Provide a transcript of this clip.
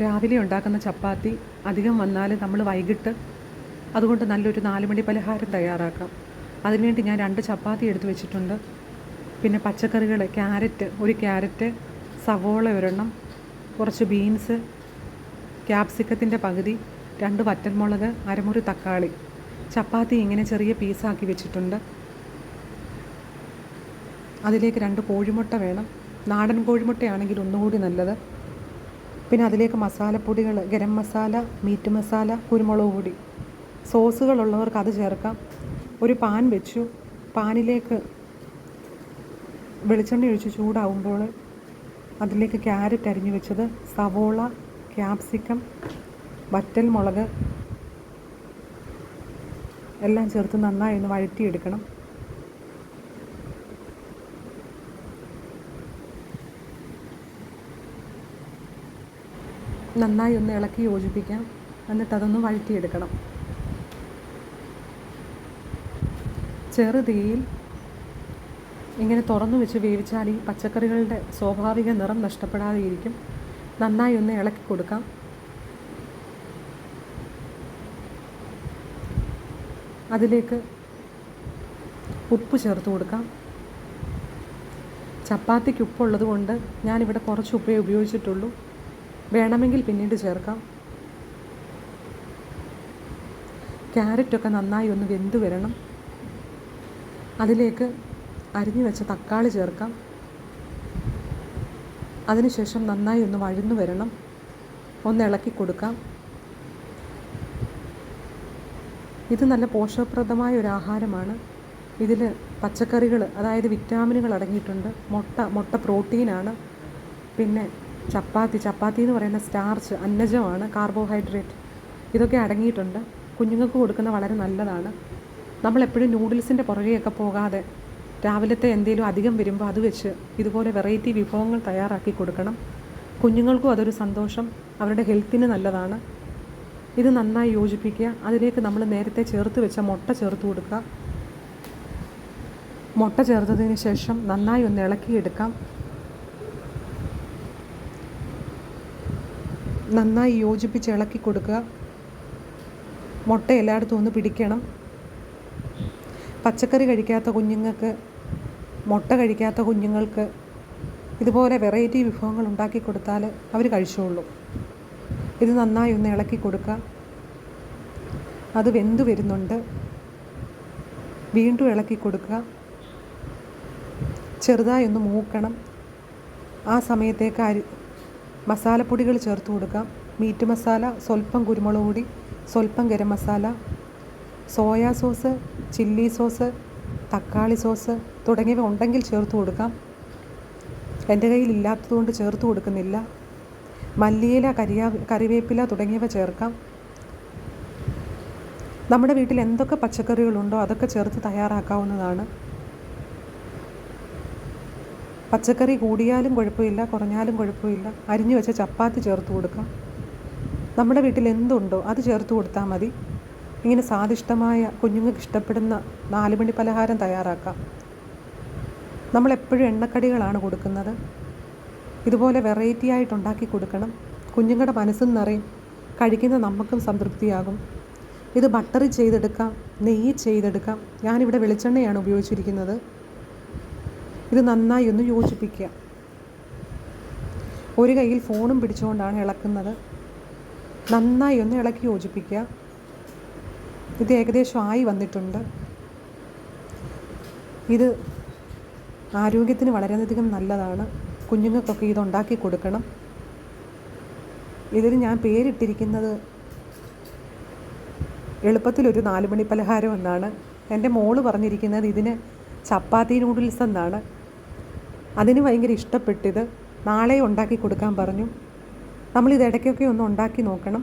രാവിലെ ഉണ്ടാക്കുന്ന ചപ്പാത്തി അധികം വന്നാൽ നമ്മൾ വൈകിട്ട് അതുകൊണ്ട് നല്ലൊരു നാലുമണി പലഹാരം തയ്യാറാക്കാം. അതിനുവേണ്ടി ഞാൻ രണ്ട് ചപ്പാത്തി എടുത്തു വെച്ചിട്ടുണ്ട്. പിന്നെ പച്ചക്കറികൾ ക്യാരറ്റ് ഒരു ക്യാരറ്റ് സവോള ഒരെണ്ണം കുറച്ച് ബീൻസ് ക്യാപ്സിക്കത്തിന്റെ പകുതി രണ്ട് വറ്റൻമുളക് അരമുറി തക്കാളി. ചപ്പാത്തി ഇങ്ങനെ ചെറിയ പീസാക്കി വെച്ചിട്ടുണ്ട്. അതിലേക്ക് രണ്ട് കോഴിമുട്ട വേണം. നാടൻ കോഴിമുട്ടയാണെങ്കിൽ ഒന്നുകൂടി നല്ലത്. പിന്നെ അതിലേക്ക് മസാലപ്പൊടികൾ ഗരം മസാല മീറ്റ് മസാല കുരുമുളക് പൊടി. സോസുകളുള്ളവർക്ക് അത് ചേർക്കാം. ഒരു പാൻ വെച്ചു. പാനിലേക്ക് വെളിച്ചെണ്ണ ഒഴിച്ച് ചൂടാവുമ്പോൾ അതിലേക്ക് ക്യാരറ്റ് അരിഞ്ഞു വെച്ചത് സവോള ക്യാപ്സിക്കം വറ്റൽ മുളക് എല്ലാം ചേർത്ത് നന്നായി ഒന്ന് വഴറ്റിയെടുക്കണം. നന്നായി ഒന്ന് ഇളക്കി യോജിപ്പിക്കാം. എന്നിട്ട് അതൊന്ന് വഴറ്റിയെടുക്കണം. ചെറുതീയിൽ ഇങ്ങനെ തുറന്നു വെച്ച് വേവിച്ചാൽ ഈ പച്ചക്കറികളുടെ സ്വാഭാവിക നിറം നഷ്ടപ്പെടാതെ ഇരിക്കും നന്നായി ഒന്ന് ഇളക്കി കൊടുക്കാം. അതിലേക്ക് ഉപ്പ് ചേർത്ത് കൊടുക്കാം. ചപ്പാത്തിക്ക് ഉപ്പുള്ളത് കൊണ്ട് ഞാനിവിടെ കുറച്ച് ഉപ്പേ ഉപയോഗിച്ചിട്ടുള്ളൂ. വേണമെങ്കിൽ പിന്നീട് ചേർക്കാം. ക്യാരറ്റൊക്കെ നന്നായി ഒന്ന് വെന്ത് വരണം. അതിലേക്ക് അരിഞ്ഞു വെച്ച തക്കാളി ചേർക്കാം. അതിനുശേഷം നന്നായി ഒന്ന് വഴന്നു വരണം. ഒന്ന് ഇളക്കി കൊടുക്കാം. ഇത് നല്ല പോഷകപ്രദമായ ഒരു ആഹാരമാണ്. ഇതിൽ പച്ചക്കറികൾ അതായത് വിറ്റാമിനുകൾ അടങ്ങിയിട്ടുണ്ട്. മുട്ട മുട്ട പ്രോട്ടീനാണ്. പിന്നെ ചപ്പാത്തി ചപ്പാത്തി എന്ന് പറയുന്ന സ്റ്റാർച്ച് അന്നജമാണ് കാർബോഹൈഡ്രേറ്റ് ഇതൊക്കെ അടങ്ങിയിട്ടുണ്ട്. കുഞ്ഞുങ്ങൾക്ക് കൊടുക്കുന്ന വളരെ നല്ലതാണ്. നമ്മളെപ്പോഴും നൂഡിൽസിന്റെ പുറകെയൊക്കെ പോകാതെ രാവിലത്തെ എന്തെങ്കിലും അധികം വരുമ്പോൾ അത് വെച്ച് ഇതുപോലെ വെറൈറ്റി വിഭവങ്ങൾ തയ്യാറാക്കി കൊടുക്കണം. കുഞ്ഞുങ്ങൾക്കും അതൊരു സന്തോഷം. അവരുടെ ഹെൽത്തിന് നല്ലതാണ്. ഇത് നന്നായി യോജിപ്പിക്കുക. അതിലേക്ക് നമ്മൾ നേരത്തെ ചേർത്ത് വെച്ച മുട്ട ചേർത്ത് കൊടുക്കുക. മുട്ട ചേർത്തതിന് ശേഷം നന്നായി ഒന്ന് ഇളക്കിയെടുക്കാം. നന്നായി യോജിപ്പിച്ച് ഇളക്കി കൊടുക്കുക. മുട്ട എല്ലായിടത്തും ഒന്ന് പിടിക്കണം. പച്ചക്കറി കഴിക്കാത്ത കുഞ്ഞുങ്ങൾക്ക് മുട്ട കഴിക്കാത്ത കുഞ്ഞുങ്ങൾക്ക് ഇതുപോലെ വെറൈറ്റി വിഭവങ്ങൾ ഉണ്ടാക്കി കൊടുത്താൽ അവർ കഴിച്ചോളൂ. ഇത് നന്നായി ഒന്ന് ഇളക്കി കൊടുക്കുക. അത് വെന്തു വരുന്നുണ്ട്. വീണ്ടും ഇളക്കി കൊടുക്കുക. ചെറുതായി ഒന്ന് മൂക്കണം. ആ സമയത്തേക്ക് അരി മസാലപ്പൊടികൾ ചേർത്ത് കൊടുക്കാം. മീറ്റ് മസാല സ്വല്പം കുരുമുളക് പൊടി സ്വല്പം garam masala soya sauce chilli sauce തക്കാളി സോസ് തുടങ്ങിയവ ഉണ്ടെങ്കിൽ ചേർത്ത് കൊടുക്കാം. എന്റെ കയ്യിൽ ഇല്ലാത്തതുകൊണ്ട് ചേർത്ത് കൊടുക്കുന്നില്ല. മല്ലിയില കരിയാ കറിവേപ്പില തുടങ്ങിയവ ചേർക്കാം. നമ്മുടെ വീട്ടിൽ എന്തൊക്കെ പച്ചക്കറികളുണ്ടോ അതൊക്കെ ചേർത്ത് തയ്യാറാക്കാവുന്നതാണ്. പച്ചക്കറി കൂടിയാലും കുഴപ്പമില്ല കുറഞ്ഞാലും കുഴപ്പമില്ല. അരിഞ്ഞു വെച്ച ചപ്പാത്തി ചേർത്ത് കൊടുക്കാം. നമ്മുടെ വീട്ടിൽ എന്തുണ്ടോ അത് ചേർത്ത് കൊടുത്താൽ മതി. ഇങ്ങനെ സ്വാദിഷ്ടമായ കുഞ്ഞുങ്ങൾക്ക് ഇഷ്ടപ്പെടുന്ന നാലുമണി പലഹാരം തയ്യാറാക്കാം. നമ്മളെപ്പോഴും എണ്ണക്കടികളാണ് കൊടുക്കുന്നത്. ഇതുപോലെ വെറൈറ്റി ആയിട്ട് ഉണ്ടാക്കി കൊടുക്കണം. കുഞ്ഞുങ്ങളുടെ മനസ്സും നിറയും. കഴിക്കുന്ന നമുക്കും സംതൃപ്തിയാകും. ഇത് ബട്ടറി ചെയ്തെടുക്കാം നെയ്യ് ചെയ്തെടുക്കാം. ഞാനിവിടെ വെളിച്ചെണ്ണയാണ് ഉപയോഗിച്ചിരിക്കുന്നത്. ഇത് നന്നായി ഒന്ന് യോജിപ്പിക്കുക. ഒരു കയ്യിൽ ഫോണും പിടിച്ചുകൊണ്ടാണ് ഇളക്കുന്നത്. നന്നായി ഒന്ന് ഇളക്കി യോജിപ്പിക്കുക. ഇത് ഏകദേശം ആയി വന്നിട്ടുണ്ട്. ഇത് ആരോഗ്യത്തിന് വളരെയധികം നല്ലതാണ്. കുഞ്ഞുങ്ങൾക്കൊക്കെ ഇതുണ്ടാക്കി കൊടുക്കണം. ഇതിന് ഞാൻ പേരിട്ടിരിക്കുന്നത് എളുപ്പത്തിലൊരു നാലുമണി പലഹാരം എന്നാണ്. എന്റെ മോൾ പറഞ്ഞിരിക്കുന്നത് ഇതിന് ചപ്പാത്തി നൂഡിൽസ് എന്നാണ്. അതിന് ഭയങ്കര ഇഷ്ടപ്പെട്ടിത് നാളെ ഉണ്ടാക്കി കൊടുക്കാൻ പറഞ്ഞു. നമ്മളിത് ഇടയ്ക്കൊക്കെ ഒന്ന് ഉണ്ടാക്കി നോക്കണം.